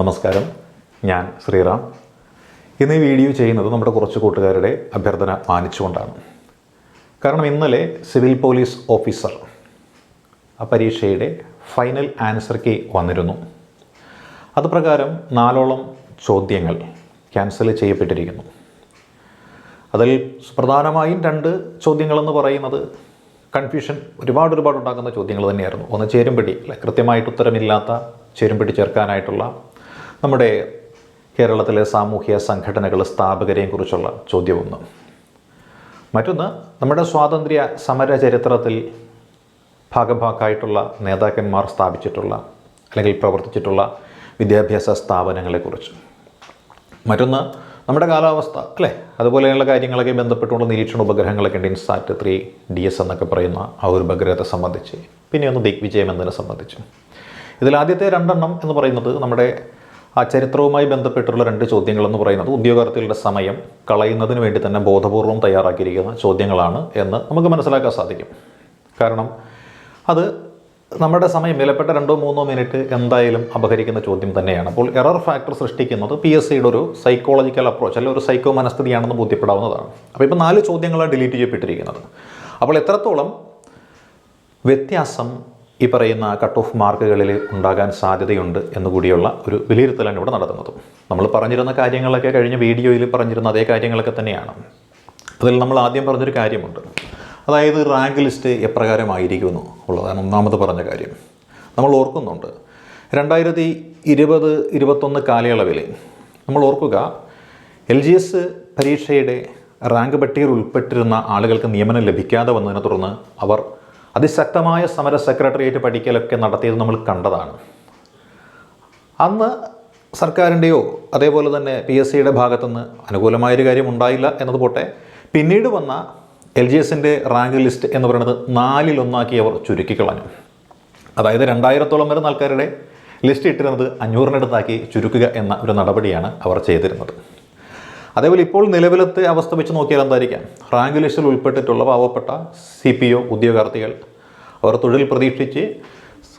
നമസ്കാരം. ഞാൻ ശ്രീറാം. ഇന്ന് ഈ വീഡിയോ ചെയ്യുന്നത് നമ്മുടെ കുറച്ച് കൂട്ടുകാരുടെ അഭ്യർത്ഥന മാനിച്ചുകൊണ്ടാണ്. കാരണം ഇന്നലെ സിവിൽ പോലീസ് ഓഫീസർ ആ പരീക്ഷയുടെ ഫൈനൽ ആൻസർ കീ വന്നിരുന്നു. അത് പ്രകാരം നാലോളം ചോദ്യങ്ങൾ ക്യാൻസൽ ചെയ്യപ്പെട്ടിരിക്കുന്നു. അതിൽ പ്രധാനമായും രണ്ട് ചോദ്യങ്ങളെന്ന് പറയുന്നത് കൺഫ്യൂഷൻ ഒരുപാട് ഒരുപാട് ഉണ്ടാക്കുന്ന ചോദ്യങ്ങൾ തന്നെയായിരുന്നു. ഒന്ന് ചേരുംപടി അല്ലെ കൃത്യമായിട്ട് ഉത്തരമില്ലാത്ത ചേരുംപടി ചേർക്കാനായിട്ടുള്ള നമ്മുടെ കേരളത്തിലെ സാമൂഹ്യ സംഘടനകൾ സ്ഥാപകരെയും കുറിച്ചുള്ള ചോദ്യമൊന്ന്. മറ്റൊന്ന് നമ്മുടെ സ്വാതന്ത്ര്യ സമര ചരിത്രത്തിൽ ഭാഗഭാക്കായിട്ടുള്ള നേതാക്കന്മാർ സ്ഥാപിച്ചിട്ടുള്ള അല്ലെങ്കിൽ പ്രവർത്തിച്ചിട്ടുള്ള വിദ്യാഭ്യാസ സ്ഥാപനങ്ങളെക്കുറിച്ച്. മറ്റൊന്ന് നമ്മുടെ കാലാവസ്ഥ അല്ലേ? അതുപോലെയുള്ള കാര്യങ്ങളൊക്കെ ബന്ധപ്പെട്ടുള്ള നിരീക്ഷണ ഉപഗ്രഹങ്ങളൊക്കെ ഉണ്ട്. ഇൻസാറ്റ് ത്രീ ഡി എസ് എന്നൊക്കെ പറയുന്ന ആ ഒരു ഉപഗ്രഹത്തെ സംബന്ധിച്ച്. പിന്നെ ഒന്ന് ദിഗ്വിജയം എന്നതിനെ സംബന്ധിച്ചും. ഇതിൽ ആദ്യത്തെ രണ്ടെണ്ണം എന്ന് പറയുന്നത് നമ്മുടെ ആ ചരിത്രവുമായി ബന്ധപ്പെട്ടുള്ള രണ്ട് ചോദ്യങ്ങൾ എന്ന് പറയുന്നത് ഉദ്യോഗാർത്ഥികളുടെ സമയം കളയുന്നതിന് വേണ്ടി തന്നെ ബോധപൂർവം തയ്യാറാക്കിയിരിക്കുന്ന ചോദ്യങ്ങളാണ് എന്ന് നമുക്ക് മനസ്സിലാക്കാൻ സാധിക്കും. കാരണം അത് നമ്മുടെ സമയം വിലപ്പെട്ട രണ്ടോ മൂന്നോ മിനിറ്റ് എന്തായാലും അപഹരിക്കുന്ന ചോദ്യം തന്നെയാണ്. അപ്പോൾ എറർ ഫാക്ടർ സൃഷ്ടിക്കുന്നത് പി എസ് സിയുടെ ഒരു സൈക്കോളജിക്കൽ അപ്രോച്ച് അല്ലെങ്കിൽ ഒരു സൈക്കോ മനസ്ഥിതിയാണെന്ന് ബോധ്യപ്പെടാവുന്നതാണ്. അപ്പോൾ ഇപ്പോൾ നാല് ചോദ്യങ്ങളാണ് ഡിലീറ്റ് ചെയ്യപ്പെട്ടിരിക്കുന്നത്. അപ്പോൾ എത്രത്തോളം വ്യത്യാസം ഈ പറയുന്ന കട്ട് ഓഫ് മാർക്കുകളിൽ ഉണ്ടാകാൻ സാധ്യതയുണ്ട് എന്നുകൂടിയുള്ള ഒരു വിലയിരുത്തലാണ് ഇവിടെ നടത്തുന്നത്. നമ്മൾ പറഞ്ഞിരുന്ന കാര്യങ്ങളൊക്കെ കഴിഞ്ഞ വീഡിയോയിൽ പറഞ്ഞിരുന്ന അതേ കാര്യങ്ങളൊക്കെ തന്നെയാണ്. അതിൽ നമ്മൾ ആദ്യം പറഞ്ഞൊരു കാര്യമുണ്ട്. അതായത് റാങ്ക് ലിസ്റ്റ് എപ്രകാരമായിരിക്കുമെന്ന് ഉള്ളതാണ് ഒന്നാമത് പറഞ്ഞ കാര്യം. നമ്മൾ ഓർക്കുന്നുണ്ട്. രണ്ടായിരത്തി ഇരുപത് ഇരുപത്തൊന്ന് കാലയളവിൽ നമ്മൾ ഓർക്കുക എൽ ജി എസ് പരീക്ഷയുടെ റാങ്ക് പട്ടികയിൽ ഉൾപ്പെട്ടിരുന്ന ആളുകൾക്ക് നിയമനം ലഭിക്കാതെ വന്നതിനെ തുടർന്ന് അവർ അതിശക്തമായ സമര സെക്രട്ടേറിയറ്റ് പഠിക്കലൊക്കെ നടത്തിയത് നമ്മൾ കണ്ടതാണ്. അന്ന് സർക്കാരിന്റെയോ അതേപോലെ തന്നെ പി എസ് സിയുടെ ഭാഗത്തുനിന്ന് അനുകൂലമായൊരു കാര്യം ഉണ്ടായില്ല എന്നത് പോട്ടെ. പിന്നീട് വന്ന എൽ ജി എസിന്റെ റാങ്ക് ലിസ്റ്റ് എന്ന് പറയുന്നത് നാലിലൊന്നാക്കി അവർ ചുരുക്കിക്കളഞ്ഞു അതായത് രണ്ടായിരത്തോളം വരുന്ന ആൾക്കാരുടെ ലിസ്റ്റ് ഇട്ടിരുന്നത് അഞ്ഞൂറിനടുത്താക്കി ചുരുക്കുക എന്ന ഒരു നടപടിയാണ് അവർ ചെയ്തിരുന്നത്. അതേപോലെ ഇപ്പോൾ നിലവിലത്തെ അവസ്ഥ വെച്ച് നോക്കിയാൽ എന്തായിരിക്കാം? റാങ്ക് ലിസ്റ്റിൽ ഉൾപ്പെട്ടിട്ടുള്ള പാവപ്പെട്ട സി പി ഒ ഉദ്യോഗാർത്ഥികൾ. അവർ തൊഴിൽ പ്രതീക്ഷിച്ച്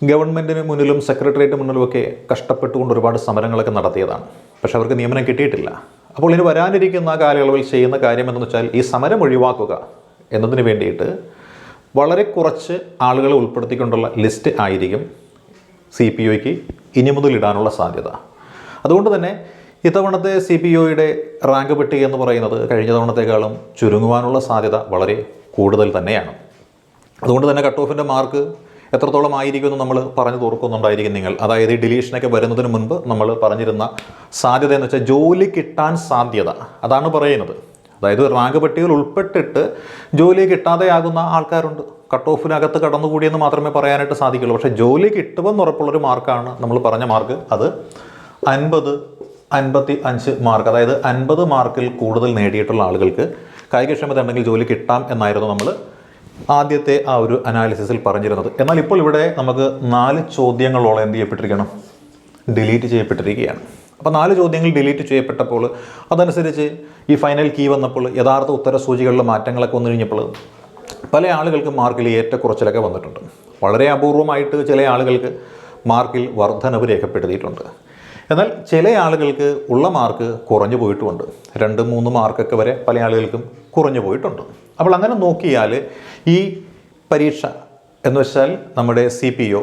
ഗവൺമെന്റിന് മുന്നിലും സെക്രട്ടേറിയറ്റ് മുന്നിലുമൊക്കെ കഷ്ടപ്പെട്ടുകൊണ്ട് ഒരുപാട് സമരങ്ങളൊക്കെ നടത്തിയതാണ്. പക്ഷെ അവർക്ക് നിയമനം കിട്ടിയിട്ടില്ല. അപ്പോൾ ഇനി വരാനിരിക്കുന്ന കാലയളവിൽ ചെയ്യുന്ന കാര്യം എന്തെന്ന് വെച്ചാൽ ഈ സമരം ഒഴിവാക്കുക എന്നതിന് വേണ്ടിയിട്ട് വളരെ കുറച്ച് ആളുകളെ ഉൾപ്പെടുത്തിക്കൊണ്ടുള്ള ലിസ്റ്റ് ആയിരിക്കും സി പി ഒയ്ക്ക് ഇനി മുതൽ ഇടാനുള്ള സാധ്യത. അതുകൊണ്ട് തന്നെ ഇത്തവണത്തെ സി പി ഒയുടെ റാങ്ക് പട്ടിക എന്ന് പറയുന്നത് കഴിഞ്ഞ തവണത്തേക്കാളും ചുരുങ്ങുവാനുള്ള സാധ്യത വളരെ കൂടുതൽ തന്നെയാണ്. അതുകൊണ്ട് തന്നെ കട്ട് ഓഫിന്റെ മാർക്ക് എത്രത്തോളം ആയിരിക്കുമെന്ന് നമ്മൾ പറഞ്ഞു തോർക്കുന്നുണ്ടായിരിക്കും നിങ്ങൾ. അതായത് ഈ ഡിലീഷനൊക്കെ വരുന്നതിന് മുൻപ് നമ്മൾ പറഞ്ഞിരുന്ന സാധ്യത എന്ന് വെച്ചാൽ ജോലി കിട്ടാൻ സാധ്യത. അതാണ് പറയുന്നത്. അതായത് റാങ്ക് പട്ടികയിൽ ഉൾപ്പെട്ടിട്ട് ജോലി കിട്ടാതെയാകുന്ന ആൾക്കാരുണ്ട്. കട്ട് ഓഫിനകത്ത് കടന്നുകൂടിയെന്ന് മാത്രമേ പറയാനായിട്ട് സാധിക്കുള്ളൂ. പക്ഷേ ജോലി കിട്ടുമെന്ന് ഉറപ്പുള്ളൊരു മാർക്കാണ് നമ്മൾ പറഞ്ഞ മാർക്ക് അത് അൻപത് അൻപത്തി അഞ്ച് മാർക്ക് അതായത് അൻപത് മാർക്കിൽ കൂടുതൽ നേടിയിട്ടുള്ള ആളുകൾക്ക് കായികക്ഷമത ഉണ്ടെങ്കിൽ ജോലി കിട്ടാം എന്നായിരുന്നു നമ്മൾ ആദ്യത്തെ ആ ഒരു അനാലിസിസിൽ പറഞ്ഞിരുന്നത്. എന്നാൽ ഇപ്പോൾ ഇവിടെ നമുക്ക് നാല് ചോദ്യങ്ങളോളം എന്ത് ചെയ്യപ്പെട്ടിരിക്കണം ഡിലീറ്റ് ചെയ്യപ്പെട്ടിരിക്കുകയാണ്. അപ്പോൾ നാല് ചോദ്യങ്ങൾ ഡിലീറ്റ് ചെയ്യപ്പെട്ടപ്പോൾ അതനുസരിച്ച് ഈ ഫൈനൽ കീ വന്നപ്പോൾ യഥാർത്ഥ ഉത്തര സൂചികളിലെ മാറ്റങ്ങളൊക്കെ വന്നു കഴിഞ്ഞപ്പോൾ പല ആളുകൾക്ക് മാർക്കിൽ ഏറ്റക്കുറച്ചിലൊക്കെ വന്നിട്ടുണ്ട്. വളരെ അപൂർവമായിട്ട് ചില ആളുകൾക്ക് മാർക്കിൽ വർധനവ് രേഖപ്പെടുത്തിയിട്ടുണ്ട്. എന്നാൽ ചില ആളുകൾക്ക് ഉള്ള മാർക്ക് കുറഞ്ഞു പോയിട്ടുമുണ്ട് രണ്ട് മൂന്ന് മാർക്കൊക്കെ വരെ പല ആളുകൾക്കും കുറഞ്ഞു പോയിട്ടുണ്ട്. അപ്പോൾ അങ്ങനെ നോക്കിയാൽ ഈ പരീക്ഷ എന്ന് വെച്ചാൽ നമ്മുടെ സി പി ഒ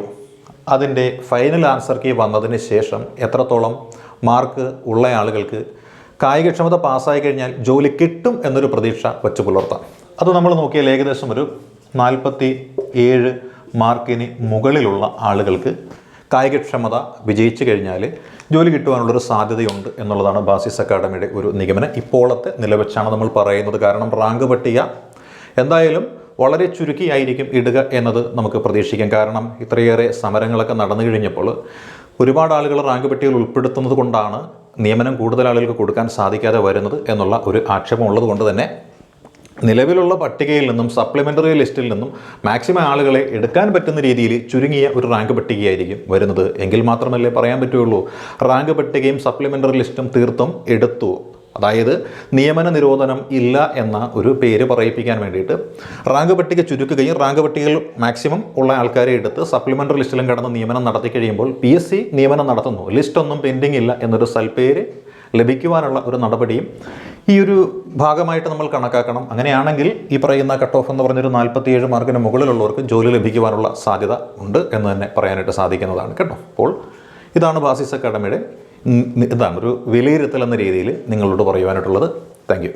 അതിന്റെ ഫൈനൽ ആൻസർ കീ വന്നതിന് ശേഷം എത്രത്തോളം മാർക്ക് ഉള്ള ആളുകൾക്ക് കായികക്ഷമത പാസ്സായി കഴിഞ്ഞാൽ ജോലി കിട്ടും എന്നൊരു പ്രതീക്ഷ വച്ചു പുലർത്താം. അത് നമ്മൾ നോക്കിയാൽ ഏകദേശം ഒരു നാൽപ്പത്തി ഏഴ് മാർക്കിന് മുകളിലുള്ള ആളുകൾക്ക് കായികക്ഷമത വിജയിച്ചു കഴിഞ്ഞാൽ ജോലി കിട്ടുവാനുള്ളൊരു സാധ്യതയുണ്ട് എന്നുള്ളതാണ് ബാസിസ് അക്കാഡമിയുടെ ഒരു നിഗമനം. ഇപ്പോഴത്തെ നിലവെച്ചാണ് നമ്മൾ പറയുന്നത്. കാരണം റാങ്ക് പട്ടിക എന്തായാലും വളരെ ചുരുക്കിയായിരിക്കും ഇടുക എന്നത് നമുക്ക് പ്രതീക്ഷിക്കാം. കാരണം ഇത്രയേറെ സമരങ്ങളൊക്കെ നടന്നു കഴിഞ്ഞപ്പോൾ ഒരുപാട് ആളുകൾ റാങ്ക് പട്ടികയിൽ ഉൾപ്പെടുത്തുന്നത് കൊണ്ടാണ് നിയമനം കൂടുതൽ ആളുകൾക്ക് കൊടുക്കാൻ സാധിക്കാതെ വരുന്നത് എന്നുള്ള ഒരു ആക്ഷേപം ഉള്ളത് കൊണ്ട് തന്നെ നിലവിലുള്ള പട്ടികയിൽ നിന്നും സപ്ലിമെന്ററി ലിസ്റ്റിൽ നിന്നും മാക്സിമം ആളുകളെ എടുക്കാൻ പറ്റുന്ന രീതിയിൽ ചുരുങ്ങിയ ഒരു റാങ്ക് പട്ടികയായിരിക്കും വരുന്നത്. എങ്കിൽ മാത്രമല്ലേ പറയാൻ പറ്റുള്ളൂ റാങ്ക് പട്ടികയും സപ്ലിമെന്ററി ലിസ്റ്റും തീർത്തും എടുത്തു. അതായത് നിയമന നിരോധനം ഇല്ല എന്ന ഒരു പേര് പറയിപ്പിക്കാൻ വേണ്ടിയിട്ട് റാങ്ക് പട്ടിക ചുരുക്കുകയും റാങ്ക് പട്ടികയിൽ മാക്സിമം ഉള്ള ആൾക്കാരെ എടുത്ത് സപ്ലിമെന്ററി ലിസ്റ്റിലും കടന്ന് നിയമനം നടത്തി കഴിയുമ്പോൾ പി എസ് സി നിയമനം നടത്തുന്നു. ലിസ്റ്റ് ഒന്നും പെൻഡിങ് ഇല്ല എന്നൊരു സൽപ്പേര് ലഭിക്കുവാനുള്ള ഒരു നടപടിയും ഈ ഒരു ഭാഗമായിട്ട് നമ്മൾ കണക്കാക്കണം. അങ്ങനെയാണെങ്കിൽ ഈ പറയുന്ന കട്ട് ഓഫ് എന്ന് പറഞ്ഞൊരു നാൽപ്പത്തിയേഴ് മാർക്കിന് മുകളിലുള്ളവർക്ക് ജോലി ലഭിക്കുവാനുള്ള സാധ്യത ഉണ്ട് എന്ന് തന്നെ പറയാനായിട്ട് സാധിക്കുന്നതാണ് കേട്ടോ. അപ്പോൾ ഇതാണ് ബാസിസ് അക്കാഡമിയുടെ ഇതാണ് ഒരു വിലയിരുത്തൽ എന്ന രീതിയിൽ നിങ്ങളോട് പറയുവാനായിട്ടുള്ളത്. താങ്ക്